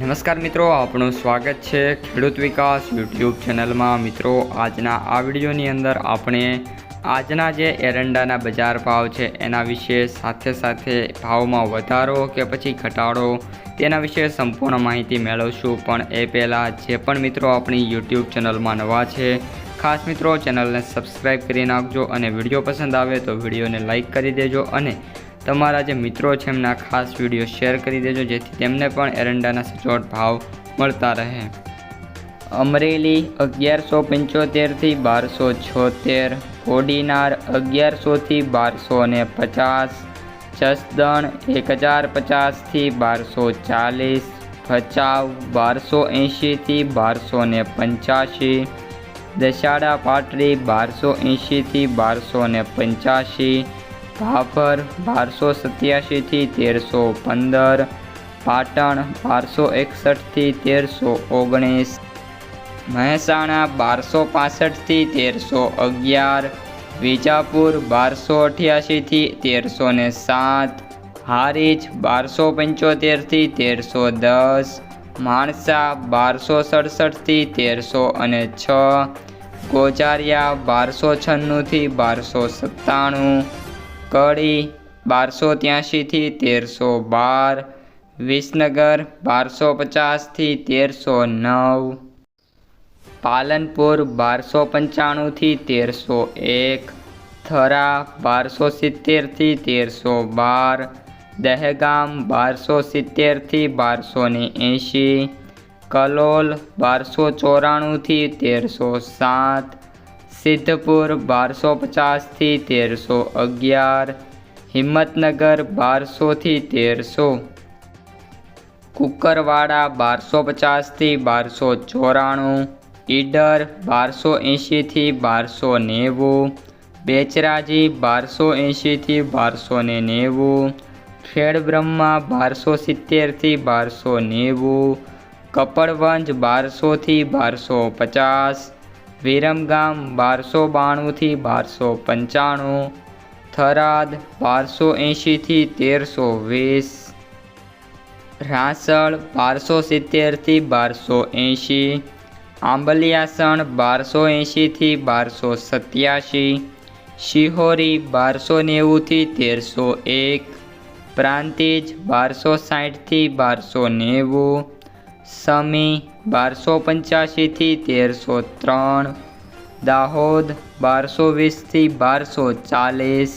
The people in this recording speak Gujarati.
નમસ્કાર મિત્રો આપણું સ્વાગત છે ખેડૂત વિકાસ યુટ્યુબ ચેનલમાં. મિત્રો, આજના આ વિડીયોની અંદર આપણે આજના જે એરંડાના બજાર ભાવ છે, એના વિશે સાથે સાથે ભાવમાં વધારો કે પછી ઘટાડો, તેના વિશે સંપૂર્ણ માહિતી મેળવશું. પણ એ પહેલાં જે પણ મિત્રો આપણી યુટ્યુબ ચેનલમાં નવા છે, ખાસ મિત્રો ચેનલને સબસ્ક્રાઈબ કરી નાખજો અને વીડિયો પસંદ આવે તો વિડીયોને લાઇક કરી દેજો અને તમારા જે મિત્રો છે એમના ખાસ વીડિયો શેર કરી દેજો, જેથી તેમને પણ એરંડાના સચોટ ભાવ મળતા રહે. અમરેલી અગિયારસો પંચોતેરથી બારસો છોતેર, કોડીનાર અગિયારસોથી બારસો ને પચાસ, જસદણ એક હજાર પચાસથી બારસો ચાલીસ, ભચાઉ બારસો એંશીથી બારસો ને પંચ્યાસી દશાડા પાટડી બારસો એંશીથી બારસો ને પંચ્યાસી ભાભર બારસો સત્યાસીથી તેરસો પંદર, પાટણ બારસો એકસઠથી તેરસો ઓગણીસ, મહેસાણા બારસો પાસઠથી તેરસો અગિયાર, વિજાપુર બારસો અઠ્યાસીથી તેરસો ને સાત, હારીજ બારસો પંચોતેરથી તેરસો દસ, માણસા બારસો સડસઠથી તેરસો અને છ ગોજારિયા બારસો છન્નુંથી બારસો સત્તાણું કડી બારસો ત્યાંશીથી તેરસો બાર. વિસનગર બારસો પચાસથી તેરસો નવ. પાલનપુર બારસો પંચાણુંથી તેરસો એક. થરા બારસો સિત્તેરથી તેરસો બાર. દહેગામ બારસો સિત્તેરથી બારસો ને એંશી. કલોલ બારસો ચોરાણુંથી તેરસો સાત. સિદ્ધપુર બારસો પચાસથી તેરસો અગિયાર, હિંમતનગર બારસોથી તેરસો, કુકરવાડા બારસો પચાસથી બારસો ચોરાણું, ઈડર બારસો એંશીથી બારસો નેવું, બેચરાજી બારસો એંશીથી બારસો ને નેવું, ખેડબ્રહ્મા બારસો સિત્તેરથી બારસો નેવું, કપડવંજ બારસોથી બારસો પચાસ વિરમગામ બારસો બાણુંથી બારસો પંચાણું, થરાદ બારસો એંશીથી તેરસો વીસ, રાસળ બારસો સિત્તેરથી બારસો એંશી, આંબલિયાસણ બારસો એંશીથી બારસો સત્યાશી, શિહોરી બારસો નેવુંથી તેરસો એક, પ્રાંતિજ બારસો સાઠથી બારસો નેવું સમી બારસો પંચ્યાસીથી તેરસો ત્રણ દાહોદ બારસો વીસથી બારસો ચાલીસ